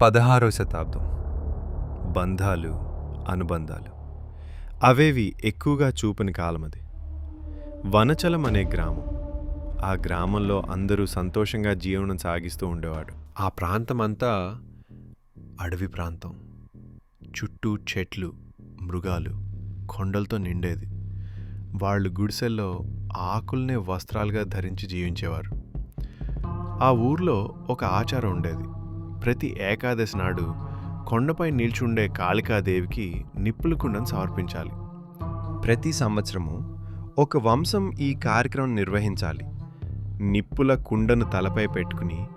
పదహారో శతాబ్దం. బంధాలు అనుబంధాలు. అవేవి ఎక్కువగా చూపని కాలం అది వనచలం అనే గ్రామం. ఆ గ్రామంలో అందరూ సంతోషంగా జీవనం సాగిస్తూ ఉండేవాడు. ఆ ప్రాంతం అంతా అడవి ప్రాంతం. చుట్టూ చెట్లు మృగాలు కొండలతో నిండేది. వాళ్ళు గుడిసెల్లో ఆకుల్నే వస్త్రాలుగా ధరించి జీవించేవారు. ఆ ఊర్లో ఒక ఆచారం ఉండేది. ప్రతి ఏకాదశి నాడు కొండపై నిల్చుండే కాళికాదేవికి నిప్పుల కుండను సమర్పించాలి. ప్రతి సంవత్సరము ఒక వంశం ఈ కార్యక్రమం నిర్వహించాలి. నిప్పుల కుండను తలపై పెట్టుకుని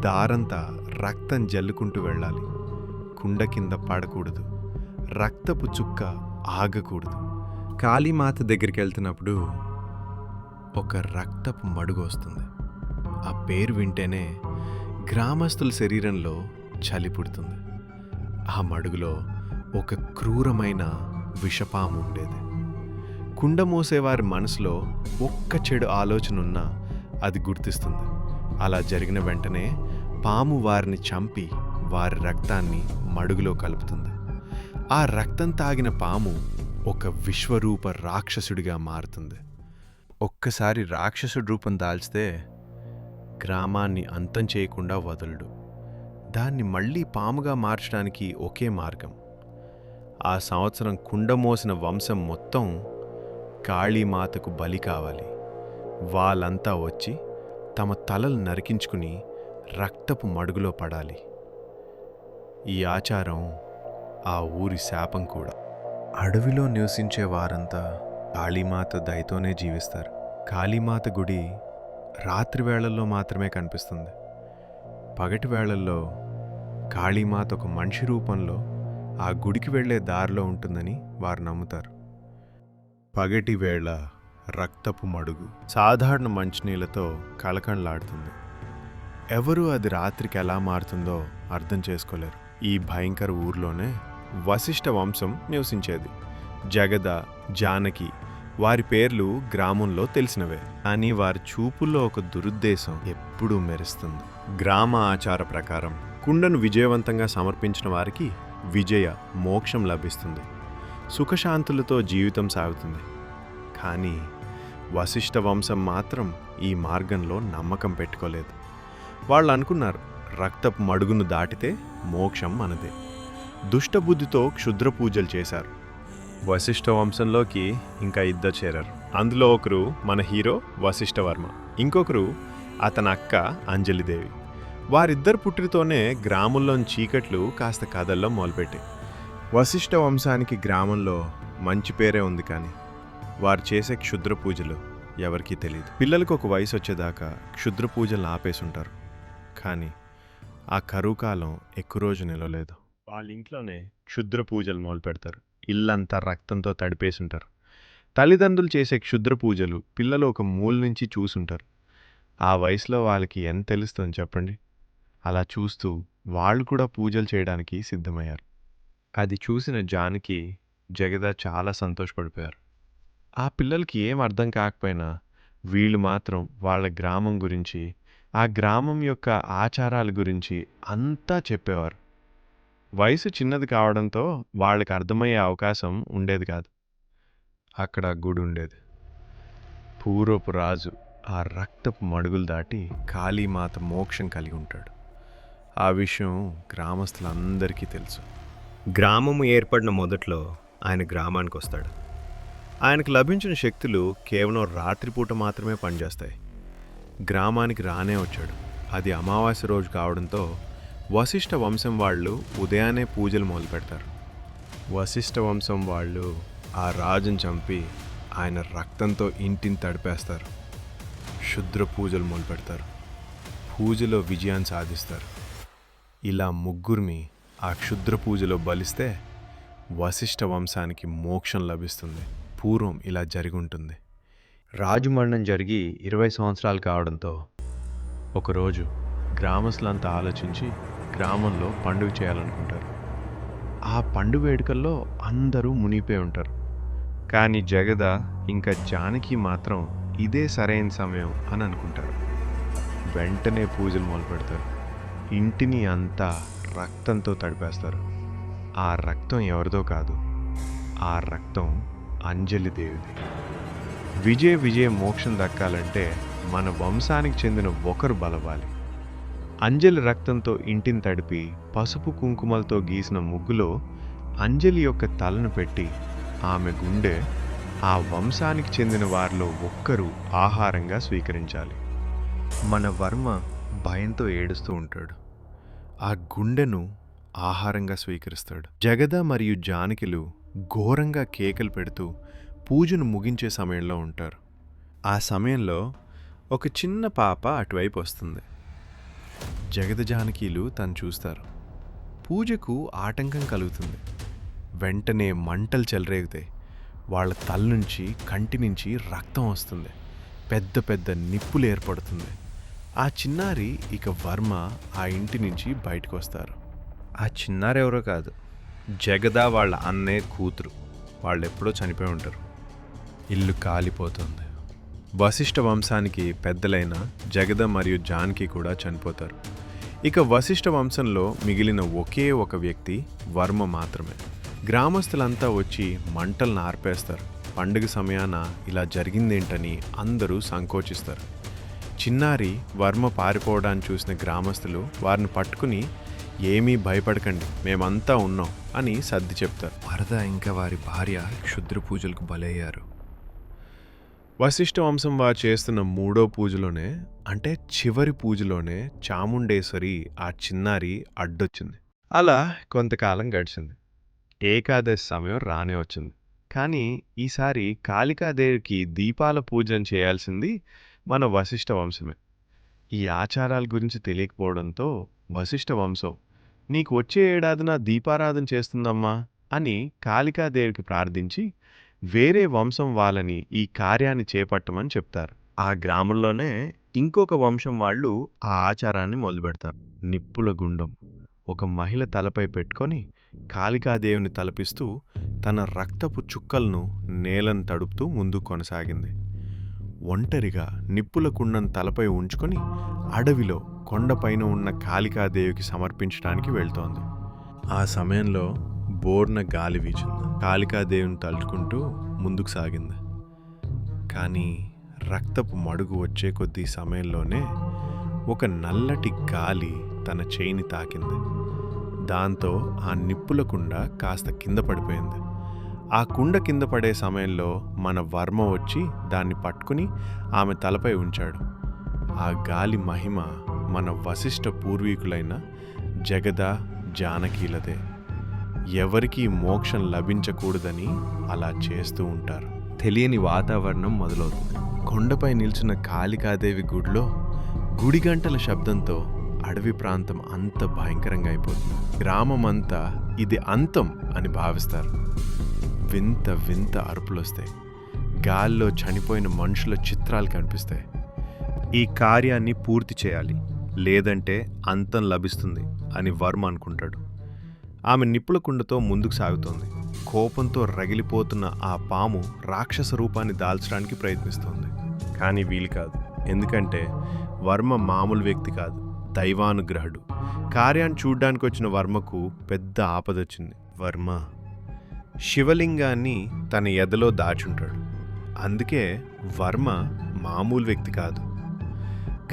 దారంతా రక్తం జల్లుకుంటూ వెళ్ళాలి. కుండ కింద పడకూడదు. రక్తపు చుక్క ఆగకూడదు. కాళీమాత దగ్గరికి వెళ్తున్నప్పుడు ఒక రక్తపు మడుగు వస్తుంది. ఆ పేరు వింటేనే గ్రామస్తుల శరీరంలో చలి పుడుతుంది. ఆ మడుగులో ఒక క్రూరమైన విషపాము ఉండేది. కుండ మోసేవారి మనసులో ఒక్క చెడు ఆలోచన ఉన్నా అది గుర్తిస్తుంది. అలా జరిగిన వెంటనే పాము వారిని చంపి వారి రక్తాన్ని మడుగులో కలుపుతుంది. ఆ రక్తం తాగిన పాము ఒక విశ్వరూప రాక్షసుడిగా మారుతుంది. ఒక్కసారి రాక్షసుడి రూపం దాల్చితే గ్రామాన్ని అంతం చేయకుండా వదలడు. దాన్ని మళ్ళీ పాముగా మార్చడానికి ఒకే మార్గం. ఆ సంవత్సరం కుండమోసిన వంశం మొత్తం కాళీమాతకు బలి కావాలి. వాళ్ళంతా వచ్చి తమ తలలు నరికించుకుని రక్తపు మడుగులో పడాలి. ఈ ఆచారం ఆ ఊరి శాపం కూడా. అడవిలో నివసించే వారంతా కాళీమాత దయతోనే జీవిస్తారు. కాళీమాత గుడి రాత్రి వేళల్లో మాత్రమే కనిపిస్తుంది. పగటి వేళల్లో కాళీమాత ఒక మనిషి రూపంలో ఆ గుడికి వెళ్ళే దారిలో ఉంటుందని వారు నమ్ముతారు. పగటి వేళ రక్తపు మడుగు సాధారణ మంచినీళ్ళతో కళకళలాడుతుంది ఎవరు అది రాత్రికి ఎలా మారుతుందో అర్థం చేసుకోలేరు. ఈ భయంకర ఊర్లోనే వశిష్ఠ వంశం నివసించేది. జగద జానకి వారి పేర్లు గ్రామంలో తెలిసినవే. కానీ వారి చూపుల్లో ఒక దురుద్దేశం ఎప్పుడూ మెరుస్తుంది. గ్రామ ఆచార ప్రకారం కుండను విజయవంతంగా సమర్పించిన వారికి విజయ మోక్షం లభిస్తుంది. సుఖశాంతులతో జీవితం సాగుతుంది. కానీ వశిష్ఠ వంశం మాత్రం ఈ మార్గంలో నమ్మకం పెట్టుకోలేదు. వాళ్ళు అనుకున్నారు రక్తపు మడుగును దాటితే మోక్షం మనదే. దుష్టబుద్ధితో క్షుద్ర పూజలు చేశారు. వశిష్ఠ వంశంలోకి ఇంకా ఇద్దరు చేరారు. అందులో ఒకరు మన హీరో వశిష్ఠ వర్మ ఇంకొకరు అతని అక్క అంజలిదేవి. వారిద్దరు పుట్టితోనే గ్రామంలోని చీకట్లు కాస్త కథల్లో మొదలుపెట్టాయి వశిష్ఠ వంశానికి గ్రామంలో మంచి పేరే ఉంది కానీ వారు చేసే క్షుద్ర పూజలు ఎవరికీ తెలియదు పిల్లలకు ఒక వయసు వచ్చేదాకా క్షుద్ర పూజలు ఆపేసి ఉంటారు కానీ ఆ కరువు కాలం ఎక్కువ రోజు నిలవలేదు. వాళ్ళ ఇంట్లోనే క్షుద్ర పూజలు మొదలు పెడతారు ఇల్లంతా రక్తంతో తడిపేసి ఉంటారు తల్లిదండ్రులు చేసే క్షుద్ర పూజలు పిల్లలు ఒక మూల నుంచి చూసుంటారు. ఆ వయసులో వాళ్ళకి ఎంత తెలుస్తుంది చెప్పండి? అలా చూస్తూ వాళ్ళు కూడా పూజలు చేయడానికి సిద్ధమయ్యారు. అది చూసిన జానకి జగద చాలా సంతోషపడిపోయారు. ఆ పిల్లలకి ఏం అర్థం కాకపోయినా వీళ్ళు మాత్రం వాళ్ళ గ్రామం గురించి ఆ గ్రామం యొక్క ఆచారాల గురించి అంతా చెప్పేవారు. వయసు చిన్నది కావడంతో వాళ్ళకి అర్థమయ్యే అవకాశం ఉండేది కాదు. అక్కడ గుడి ఉండేది. పూర్వపు రాజు ఆ రక్తపు మడుగులు దాటి కాళీమాత మోక్షం కలిగి ఉంటాడు. ఆ విషయం గ్రామస్తులందరికీ తెలుసు. గ్రామము ఏర్పడిన మొదట్లో ఆయన గ్రామానికి వస్తాడు. ఆయనకు లభించిన శక్తులు కేవలం రాత్రిపూట మాత్రమే పనిచేస్తాయి. గ్రామానికి రానే వచ్చాడు. అది అమావాస్య రోజు కావడంతో వశిష్ఠ వంశం వాళ్ళు ఉదయాన్నే పూజలు మొదలు పెడతారు వశిష్ఠ వంశం వాళ్ళు ఆ రాజుని చంపి ఆయన రక్తంతో ఇంటిని తడిపేస్తారు. శుద్ర పూజలు మొదలు పెడతారు పూజలో విజయాన్ని సాధిస్తారు. ఇలా ముగ్గురిని ఆ క్షుద్ర పూజలో బలిస్తే వశిష్ఠ వంశానికి మోక్షం లభిస్తుంది. పూర్వం ఇలా జరిగి ఉంటుంది. రాజు మరణం జరిగి ఇరవై సంవత్సరాలు కావడంతో ఒకరోజు గ్రామస్తులంతా ఆలోచించి గ్రామంలో పండుగ చేయాలనుకుంటారు. ఆ పండుగ వేడుకల్లో అందరూ మునిగిపోయి ఉంటారు. కానీ జగద ఇంకా జానకి మాత్రం ఇదే సరైన సమయం అని అనుకుంటారు. వెంటనే పూజలు మొదలు పెడతారు ఇంటిని అంతా రక్తంతో తడిపేస్తారు. ఆ రక్తం ఎవరిదో కాదు. ఆ రక్తం అంజలి దేవిది. విజయ విజయ మోక్షం దక్కాలంటే మన వంశానికి చెందిన ఒకరు బలవాలి. అంజలి రక్తంతో ఇంటిని తడిపి పసుపు కుంకుమలతో గీసిన ముగ్గులో అంజలి యొక్క తలను పెట్టి ఆమె గుండె ఆ వంశానికి చెందిన వారిలో ఒక్కరు ఆహారంగా స్వీకరించాలి. మన వర్మ భయంతో ఏడుస్తూ ఉంటాడు. ఆ గుండెను ఆహారంగా స్వీకరిస్తాడు. జగద మరియు జానకిలు ఘోరంగా కేకలు పెడుతూ పూజను ముగించే సమయంలో ఉంటారు. ఆ సమయంలో ఒక చిన్న పాప అటువైపు వస్తుంది. జగద జానకీలు తను చూస్తారు. పూజకు ఆటంకం కలుగుతుంది. వెంటనే మంటలు చెలరేగుతాయి. వాళ్ళ తల నుంచి కంటి నుంచి రక్తం వస్తుంది. పెద్ద పెద్ద నిప్పులు ఏర్పడుతుంది. ఆ చిన్నారి ఇక వర్మ ఆ ఇంటి నుంచి బయటకు వస్తారు ఆ చిన్నారి ఎవరో కాదు. జగద వాళ్ళ అన్నే కూతురు. వాళ్ళు ఎప్పుడో చనిపోయి ఉంటారు. ఇల్లు కాలిపోతుంది. వశిష్ఠ వంశానికి పెద్దలైన జగద మరియు జాన్కి కూడా చనిపోతారు. ఇక వశిష్ఠ వంశంలో మిగిలిన ఒకే ఒక వ్యక్తి వర్మ మాత్రమే. గ్రామస్తులంతా వచ్చి మంటలను ఆర్పేస్తారు. పండుగ సమయాన ఇలా జరిగిందేంటని అందరూ సంకోచిస్తారు. చిన్నారి వర్మ పారిపోవడాన్ని చూసిన గ్రామస్తులు వారిని పట్టుకుని ఏమీ భయపడకండి మేమంతా ఉన్నాం అని సర్ది చెప్తారు. వరద ఇంకా వారి భార్య క్షుద్ర పూజలకు బలయ్యారు. వశిష్ఠ వంశం వారు చేస్తున్న మూడో పూజలోనే అంటే చివరి పూజలోనే చాముండేశ్వరి ఆ చిన్నారి అడ్డొచ్చింది. అలా కొంతకాలం గడిచింది. ఏకాదశి సమయం రానే వచ్చింది. కానీ ఈసారి కాళికాదేవికి దీపాల పూజన చేయాల్సింది మన వశిష్ఠ వంశమే. ఈ ఆచారాల గురించి తెలియకపోవడంతో వశిష్ఠ వంశం నీకు వచ్చే ఏడాదిన దీపారాధన చేస్తుందమ్మా అని కాళికాదేవికి ప్రార్థించి వేరే వంశం వాళ్ళని ఈ కార్యాన్ని చేపట్టమని చెప్తారు. ఆ గ్రామంలోనే ఇంకొక వంశం వాళ్ళు ఆ ఆచారాన్ని మొదలుపెడతారు. నిప్పుల గుండం. ఒక మహిళ తలపై పెట్టుకొని కాళికాదేవిని తలపిస్తూ తన రక్తపు చుక్కలను నేలను తడుపుతూ ముందు కొనసాగింది. ఒంటరిగా నిప్పుల కుండం తలపై ఉంచుకొని అడవిలో కొండపైన ఉన్న కాళికాదేవికి సమర్పించడానికి వెళ్తోంది. ఆ సమయంలో బోర్న గాలి వీచింది. కాళికాదేవిని తలుచుకుంటూ ముందుకు సాగింది. కానీ రక్తపు మడుగు వచ్చే కొద్ది సమయంలోనే ఒక నల్లటి గాలి తన చేయిని తాకింది. దాంతో ఆ నిప్పుల కుండ కాస్త కింద పడిపోయింది. ఆ కుండ కింద పడే సమయంలో మన వర్మ వచ్చి దాన్ని పట్టుకుని ఆమె తలపై ఉంచాడు. ఆ గాలి మహిమ మన వశిష్ఠ పూర్వీకులైన జగద జానకీలదే. ఎవరికీ మోక్షం లభించకూడదని అలా చేస్తూ ఉంటారు. తెలియని వాతావరణం మొదలవుతుంది. కొండపై నిల్చున్న కాళికాదేవి గుడిలో గుడి గంటల శబ్దంతో అడవి ప్రాంతం అంత భయంకరంగా అయిపోతుంది. గ్రామం అంతా ఇది అంతం అని భావిస్తారు. వింత వింత అరుపులు వస్తాయి గాల్లో చనిపోయిన మనుషుల చిత్రాలు కనిపిస్తాయి. ఈ కార్యాన్ని పూర్తి చేయాలి. లేదంటే అంతం లభిస్తుంది అని వర్మ అనుకుంటాడు. ఆమె నిప్పుల కుండతో ముందుకు సాగుతోంది. కోపంతో రగిలిపోతున్న ఆ పాము రాక్షస రూపాన్ని దాల్చడానికి ప్రయత్నిస్తోంది. కానీ వీలు కాదు. ఎందుకంటే వర్మ మామూలు వ్యక్తి కాదు. దైవానుగ్రహుడు. కార్యాన్ని చూడ్డానికి వచ్చిన వర్మకు పెద్ద ఆపదొచ్చింది వర్మ శివలింగాన్ని తన ఎదలో దాచుంటాడు. అందుకే వర్మ మామూలు వ్యక్తి కాదు.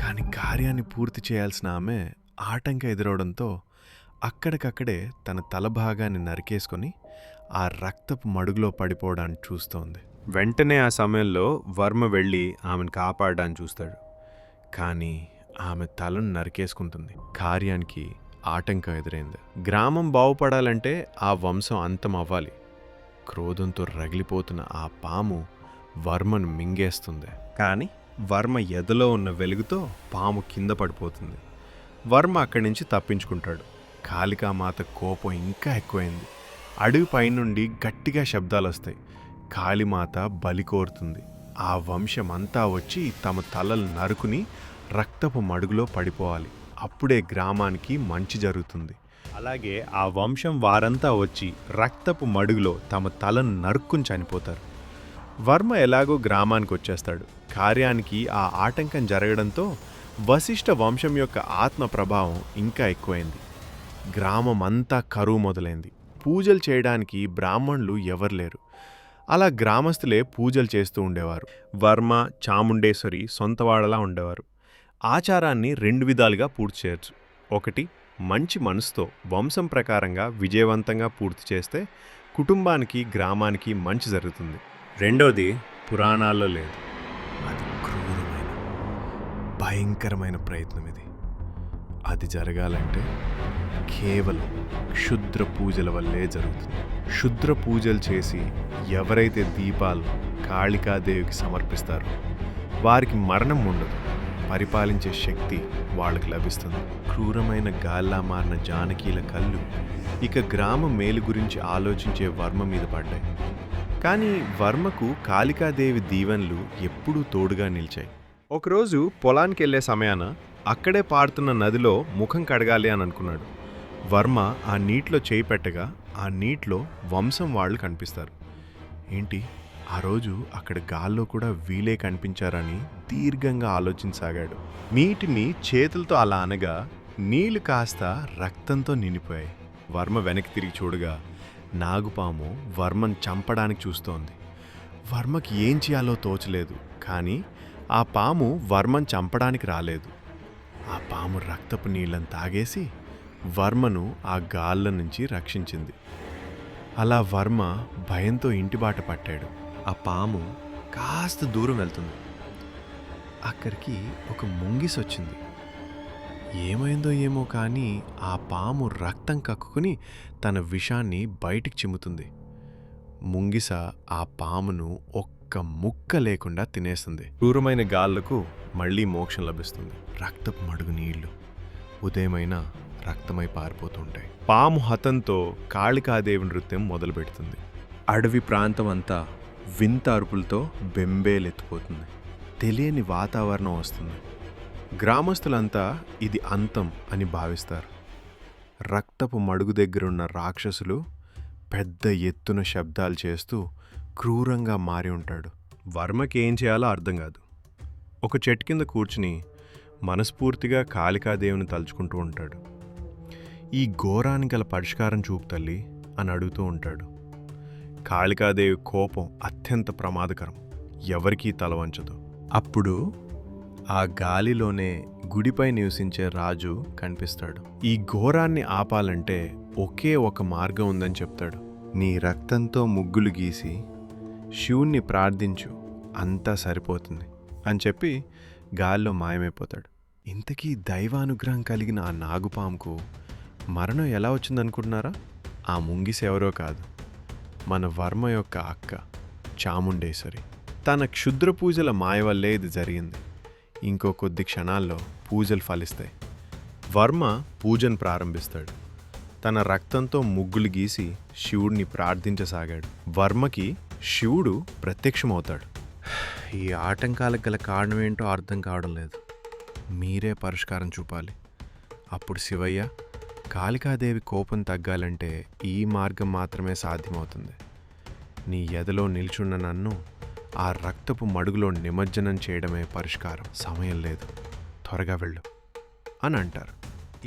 కానీ కార్యాన్ని పూర్తి చేయాల్సిన ఆమె ఆటంక ఎదురవడంతో అక్కడికక్కడే తన తల భాగాన్ని నరికేసుకొని ఆ రక్తపు మడుగులో పడిపోవడాన్ని చూస్తోంది. వెంటనే ఆ సమయంలో వర్మ వెళ్ళి ఆమెను కాపాడడానికి చూస్తాడు. కానీ ఆమె తలను నరికేసుకుంటుంది. కార్యానికి ఆటంకం ఎదురైంది. గ్రామం బాగుపడాలంటే ఆ వంశం అంతం అవ్వాలి. క్రోధంతో రగిలిపోతున్న ఆ పాము వర్మను మింగేస్తుంది. కానీ వర్మ ఎదలో ఉన్న వెలుగుతో పాము కింద పడిపోతుంది. వర్మ అక్కడి నుంచి తప్పించుకుంటాడు. కాళికామాత కోపం ఇంకా ఎక్కువైంది. అడవి పైనుండి గట్టిగా శబ్దాలు వస్తాయి కాళీమాత బలి కోరుతుంది. ఆ వంశం అంతా వచ్చి తమ తలలు నరుకుని రక్తపు మడుగులో పడిపోవాలి. అప్పుడే గ్రామానికి మంచి జరుగుతుంది. అలాగే ఆ వంశం వారంతా వచ్చి రక్తపు మడుగులో తమ తలను నరుక్కుని చనిపోతారు. వర్మ ఎలాగో గ్రామానికి వచ్చేస్తాడు కార్యానికి ఆ ఆటంకం జరగడంతో వశిష్ఠ వంశం యొక్క ఆత్మ ప్రభావం ఇంకా ఎక్కువైంది. గ్రామం అంతా కరువు మొదలైంది. పూజలు చేయడానికి బ్రాహ్మణులు ఎవరు లేరు. అలా గ్రామస్తులే పూజలు చేస్తూ ఉండేవారు. వర్మ చాముండేశ్వరి సొంతవాడలా ఉండేవారు. ఆచారాన్ని రెండు విధాలుగా పూర్తి చేయొచ్చు. ఒకటి మంచి మనసుతో వంశం ప్రకారంగా విజయవంతంగా పూర్తి చేస్తే కుటుంబానికి గ్రామానికి మంచి జరుగుతుంది. రెండోది పురాణాల్లో లేదు. అది క్రూరమైన భయంకరమైన ప్రయత్నం ఇది. అది జరగాలంటే కేవలం క్షుద్ర పూజల వల్లే జరుగుతుంది. క్షుద్ర పూజలు చేసి ఎవరైతే దీపాలు కాళికాదేవికి సమర్పిస్తారో వారికి మరణం ఉండదు. పరిపాలించే శక్తి వాళ్ళకి లభిస్తుంది. క్రూరమైన గాల్లా మారిన జానకీల కళ్ళు ఇక గ్రామ మేలు గురించి ఆలోచించే వర్మ మీద పడ్డాయి. కానీ వర్మకు కాళికాదేవి దీవెనలు ఎప్పుడూ తోడుగా నిలిచాయి. ఒకరోజు పొలానికి వెళ్ళే సమయాన అక్కడే పారుతున్న నదిలో ముఖం కడగాలి అని అనుకున్నాడు. వర్మ ఆ నీటిలో చేయి పెట్టగా ఆ నీటిలో వంశం వాళ్ళు కనిపిస్తారు. ఏంటి? ఆ రోజు అక్కడ గాల్లో కూడా వీలే కనిపించారని దీర్ఘంగా ఆలోచించసాగాడు నీటిని చేతులతో అలా అనగా నీళ్ళు కాస్త రక్తంతో నిండిపోయాయి. వర్మ వెనక్కి తిరిగి చూడగా నాగుపాము వర్మను చంపడానికి చూస్తోంది. వర్మకి ఏం చేయాలో తోచలేదు కానీ ఆ పాము వర్మను చంపడానికి రాలేదు. ఆ పాము రక్తపు నీళ్ళని తాగేసి వర్మను ఆ గాళ్ళ నుంచి రక్షించింది. అలా వర్మ భయంతో ఇంటి బాట పట్టాడు. ఆ పాము కాస్త దూరం వెళ్తుంది. అక్కడికి ఒక ముంగిస్ వచ్చింది. ఏమైందో ఏమో కానీ ఆ పాము రక్తం కక్కుకుని తన విషాన్ని బయటికి చిమ్ముతుంది. ముంగిస ఆ పామును ఒక్క ముక్క లేకుండా తినేస్తుంది. క్రూరమైన గాళ్ళకు మళ్ళీ మోక్షం లభిస్తుంది. రక్తపు మడుగు నీళ్ళు. ఉదయమైన రక్తమై పారిపోతుంటాయి. పాము హతంతో కాళికాదేవి నృత్యం మొదలు పెడుతుంది అడవి ప్రాంతం అంతా వింత అరుపులతో బెంబేలెత్తిపోతుంది. తెలియని వాతావరణం వస్తుంది. గ్రామస్తులంతా ఇది అంతం అని భావిస్తారు. రక్తపు మడుగు దగ్గరున్న రాక్షసులు పెద్ద ఎత్తున శబ్దాలు చేస్తూ క్రూరంగా మారి ఉంటాడు. వర్మకి ఏం చేయాలో అర్థం కాదు. ఒక చెట్టు కింద కూర్చుని మనస్ఫూర్తిగా కాళికాదేవిని తలుచుకుంటూ ఉంటాడు. ఈ ఘోరానికి గల పరిష్కారం చూపు తల్లి అని అడుగుతూ ఉంటాడు. కాళికాదేవి కోపం అత్యంత ప్రమాదకరం. ఎవరికీ తల వంచదు. అప్పుడు ఆ గాలిలోనే గుడిపై నివసించే రాజు కనిపిస్తాడు. ఈ ఘోరాన్ని ఆపాలంటే ఒకే ఒక మార్గం ఉందని చెప్తాడు. నీ రక్తంతో ముగ్గులు గీసి శివుణ్ణి ప్రార్థించు అంతా సరిపోతుంది అని చెప్పి గాల్లో మాయమైపోతాడు. ఇంతకీ దైవానుగ్రహం కలిగిన ఆ నాగుపాముకు మరణం ఎలా వచ్చిందనుకుంటున్నారా? ఆ ముంగిస ఎవరో కాదు. మన వర్మ యొక్క అక్క చాముండేశ్వరి. తన క్షుద్ర పూజల మాయ వల్లే ఇది జరిగింది. ఇంకో కొద్ది క్షణాల్లో పూజలు ఫలిస్తాయి. వర్మ పూజను ప్రారంభిస్తాడు. తన రక్తంతో ముగ్గులు గీసి శివుడిని ప్రార్థించసాగాడు. వర్మకి శివుడు ప్రత్యక్షమవుతాడు. ఈ ఆటంకాలకు గల కారణం ఏంటో అర్థం కావడం లేదు. మీరే పరిష్కారం చూపాలి. అప్పుడు శివయ్య కాళికాదేవి కోపం తగ్గాలంటే ఈ మార్గం మాత్రమే సాధ్యమవుతుంది. నీ ఎదలో నిల్చున్న నన్ను ఆ రక్తపు మడుగులో నిమజ్జనం చేయడమే పరిష్కారం. సమయం లేదు. త్వరగా వెళ్ళు అని అంటారు.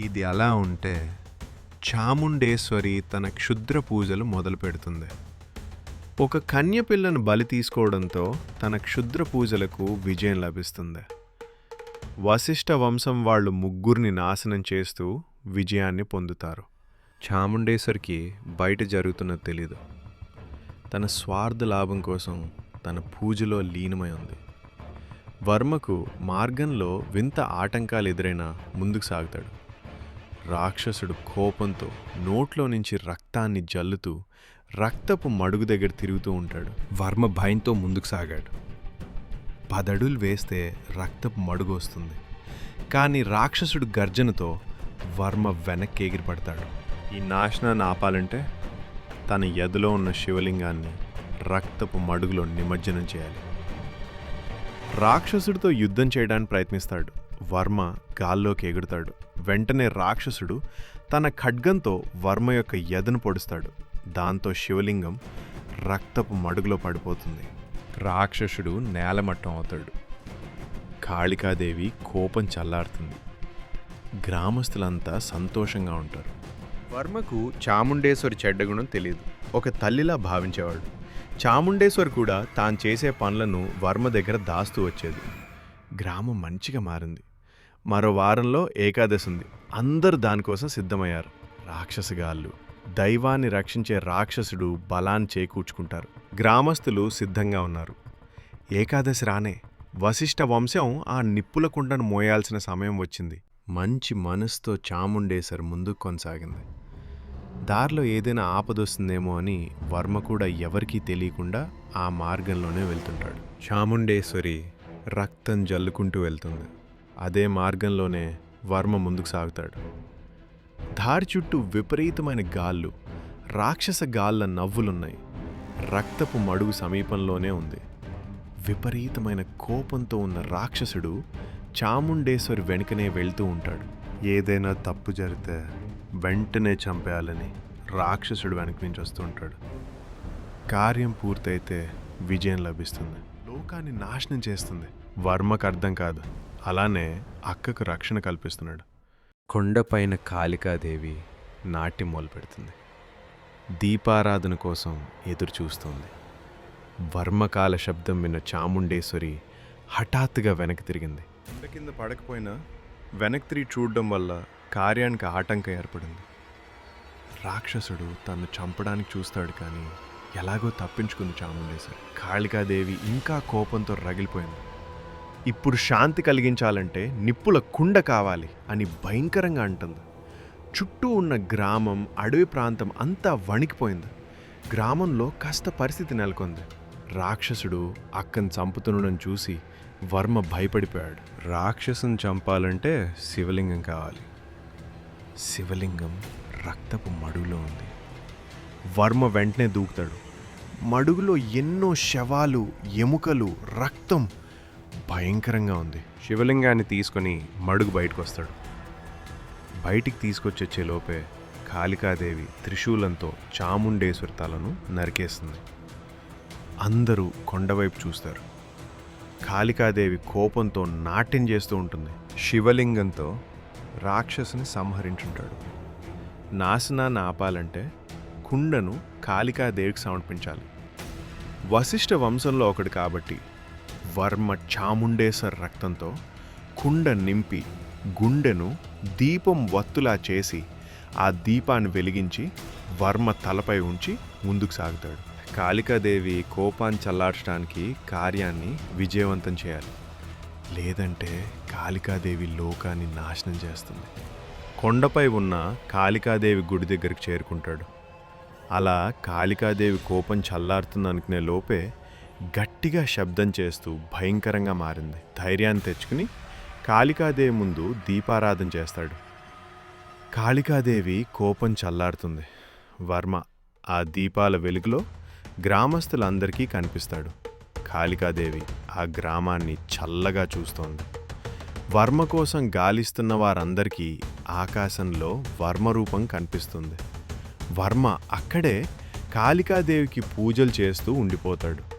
ఇది అలా ఉంటే చాముండేశ్వరి తన క్షుద్ర పూజలు మొదలు పెడుతుంది. ఒక కన్య పిల్లను బలి తీసుకోవడంతో తన క్షుద్ర పూజలకు విజయం లభిస్తుంది. వశిష్ఠ వంశం వాళ్ళు ముగ్గురిని నాశనం చేస్తూ విజయాన్ని పొందుతారు. చాముండేశ్వరికి బయట జరుగుతున్నది తెలీదు. తన స్వార్థ లాభం కోసం తన పూజలో లీనమై ఉంది. వర్మకు మార్గంలో వింత ఆటంకాలు ఎదురైనా ముందుకు సాగుతాడు. రాక్షసుడు కోపంతో నోట్లో నుంచి రక్తాన్ని జల్లుతూ రక్తపు మడుగు దగ్గర తిరుగుతూ ఉంటాడు. వర్మ భయంతో ముందుకు సాగాడు. పదడులు వేస్తే రక్తపు మడుగు వస్తుంది. కానీ రాక్షసుడు గర్జనతో వర్మ వెనక్కి ఎగిరిపడతాడు. ఈ నాశనాన్ని ఆపాలంటే తన ఎదలో ఉన్న శివలింగాన్ని రక్తపు మడుగులో నిమజ్జనం చేయాలి. రాక్షసుడితో యుద్ధం చేయడానికి ప్రయత్నిస్తాడు. వర్మ గాల్లోకి ఎగురుతాడు. వెంటనే రాక్షసుడు తన ఖడ్గంతో వర్మ యొక్క ఎదను పొడుస్తాడు. దాంతో శివలింగం రక్తపు మడుగులో పడిపోతుంది. రాక్షసుడు నేలమట్టం అవుతాడు. కాళికాదేవి కోపం చల్లారుతుంది. గ్రామస్తులంతా సంతోషంగా ఉంటారు. వర్మకు చాముండేశ్వరి చెడ్డగుణం తెలియదు ఒక తల్లిలా భావించేవాడు. చాముండేశ్వరి కూడా తాను చేసే పనులను వర్మ దగ్గర దాస్తూ వచ్చేది. గ్రామం మంచిగా మారింది. మరో వారంలో ఏకాదశి ఉంది. అందరూ దానికోసం సిద్ధమయ్యారు. రాక్షసగాళ్ళు దైవాన్ని రక్షించే రాక్షసుడు బలాన్ని చేకూర్చుకుంటారు. గ్రామస్తులు సిద్ధంగా ఉన్నారు. ఏకాదశి రానే వశిష్ఠ వంశం ఆ నిప్పుల కుండను మోయాల్సిన సమయం వచ్చింది. మంచి మనసుతో చాముండేశ్వర్ ముందుకు కొనసాగింది. దారిలో ఏదైనా ఆపదొస్తుందేమో అని వర్మ కూడా ఎవరికీ తెలియకుండా ఆ మార్గంలోనే వెళ్తుంటాడు. చాముండేశ్వరి రక్తం జల్లుకుంటూ వెళ్తుంది. అదే మార్గంలోనే వర్మ ముందుకు సాగుతాడు. దారి చుట్టూ విపరీతమైన గాళ్ళు రాక్షస గాళ్ళ నవ్వులున్నాయి. రక్తపు మడుగు సమీపంలోనే ఉంది. విపరీతమైన కోపంతో ఉన్న రాక్షసుడు చాముండేశ్వరి వెనుకనే వెళ్తూ ఉంటాడు. ఏదైనా తప్పు జరిగితే వెంటనే చంపేయాలని రాక్షసుడు వెనక నుంచి వస్తూ ఉంటాడు. కార్యం పూర్తయితే విజయం లభిస్తుంది. లోకాన్ని నాశనం చేస్తుంది. వర్మకు అర్థం కాదు. అలానే అక్కకు రక్షణ కల్పిస్తున్నాడు. కొండపైన కాళికాదేవి నాట్యం మొదలుపెడుతుంది. దీపారాధన కోసం ఎదురు చూస్తుంది. వర్మకాల శబ్దం విన్న చాముండేశ్వరి హఠాత్తుగా వెనక్కి తిరిగింది. కొండ కింద పడకపోయినా వెనక్కి తిరిగి చూడడం వల్ల కార్యానికి ఆటంకం ఏర్పడింది. రాక్షసుడు తను చంపడానికి చూస్తాడు కానీ ఎలాగో తప్పించుకుంది చాముండేశ్వరి. కాళికాదేవి ఇంకా కోపంతో రగిలిపోయింది. ఇప్పుడు శాంతి కలిగించాలంటే నిప్పుల కుండ కావాలి అని భయంకరంగా అంటుంది. చుట్టూ ఉన్న గ్రామం అడవి ప్రాంతం అంతా వణికిపోయింది. గ్రామంలో కాస్త పరిస్థితి నెలకొంది. రాక్షసుడు అక్కని చంపుతుండడం చూసి వర్మ భయపడిపోయాడు. రాక్షసుని చంపాలంటే శివలింగం కావాలి. శివలింగం రక్తపు మడుగులో ఉంది. వర్మ వెంటనే దూకుతాడు. మడుగులో ఎన్నో శవాలు ఎముకలు రక్తం భయంకరంగా ఉంది. శివలింగాన్ని తీసుకొని మడుగు బయటకు వస్తాడు బయటికి తీసుకొచ్చే లోపే కాళికాదేవి త్రిశూలంతో చాముండేశ్వరి తలను నరికేస్తుంది. అందరూ కొండవైపు చూస్తారు. కాళికాదేవి కోపంతో నాట్యం చేస్తూ ఉంటుంది. శివలింగంతో రాక్షసుని సంహరించుంటాడు. నాశనాన్ని ఆపాలంటే కుండను కాళికాదేవికి సమర్పించాలి. వశిష్ఠ వంశంలో ఒకడు కాబట్టి వర్మ చాముండేశ్వర్ రక్తంతో కుండ నింపి గుండెను దీపం వత్తులా చేసి ఆ దీపాన్ని వెలిగించి వర్మ తలపై ఉంచి ముందుకు సాగుతాడు. కాళికాదేవి కోపాన్ని చల్లార్చడానికి కార్యాన్ని విజయవంతం చేయాలి. లేదంటే కాళికాదేవి లోకాన్ని నాశనం చేస్తుంది. కొండపై ఉన్న కాళికాదేవి గుడి దగ్గరికి చేరుకుంటాడు. అలా కాళికాదేవి కోపం చల్లారుతుంది అనుకునే లోపే గట్టిగా శబ్దం చేస్తూ భయంకరంగా మారింది. ధైర్యాన్ని తెచ్చుకుని కాళికాదేవి ముందు దీపారాధన చేస్తాడు. కాళికాదేవి కోపం చల్లారుతుంది. వర్మ ఆ దీపాల వెలుగులో గ్రామస్తులందరికీ కనిపిస్తాడు. కాళికాదేవి ఆ గ్రామాన్ని చల్లగా చూస్తోంది. వర్మ కోసం గాలిస్తున్న వారందరికీ ఆకాశంలో వర్మ రూపం కనిపిస్తుంది. వర్మ అక్కడే కాళికాదేవికి పూజలు చేస్తూ ఉండిపోతాడు.